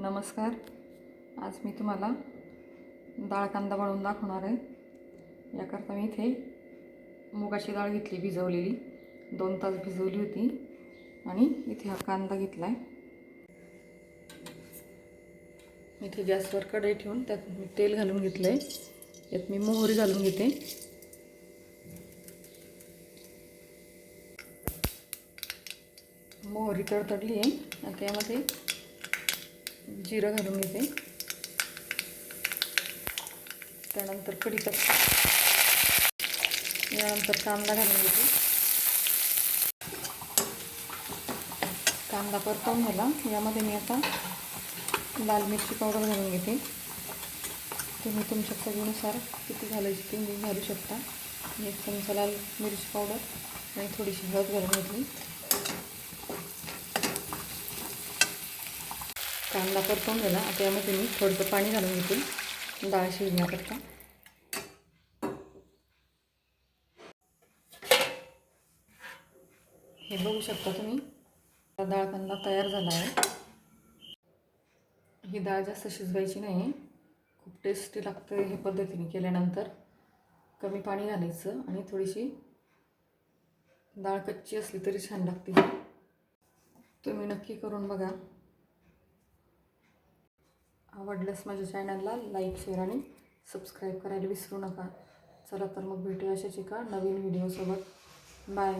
नमस्कार. आज मी तुम्हाला डाळ कांदा बनवून दाखवणार आहे. याकरता मी इथे मुगाची डाळ घेतली भिजवलेली. दोन तास भिजवली होती आणि इथे हा कांदा घेतला आहे इथे गॅसवर कढई ठेवून त्यात मी तेल घालून घेतलं आहे यात मी मोहरी घालून घेते. मोहरी तडतडली आहे आणि त्यामध्ये जिरं घालून घेते. त्यानंतर कढीपत्ता. यानंतर कांदा घालून घेते. कांदा परतवून झाला यामध्ये मी आता लाल मिरची पावडर घालून घेते. तुम्ही तुमच्या चवीनुसार किती घालायची ती मी घालू शकता. मी एक चमचा लाल मिरची पावडर आणि थोडीशी हळद घालून घेतली. कांदा परतून झाला आता यामध्ये मी थोडंसं पाणी घालून घेते. डाळ शिजण्याकरता. हे बघू शकता तुम्ही. डाळ कांदा तयार झाला आहे. ही डाळ जास्त शिजवायची नाही. खूप टेस्टी लागतं हे पद्धतीने केल्यानंतर. कमी पाणी घालायचं आणि थोडीशी डाळ कच्ची असली तरी छान लागते. तुम्ही नक्की करून बघा. आवडल्यास माझ्या चॅनलला लाईक शेअर आणि सबस्क्राईब करायला विसरू नका. चला तर मग भेटूया अशाच एका नवीन व्हिडिओसोबत बाय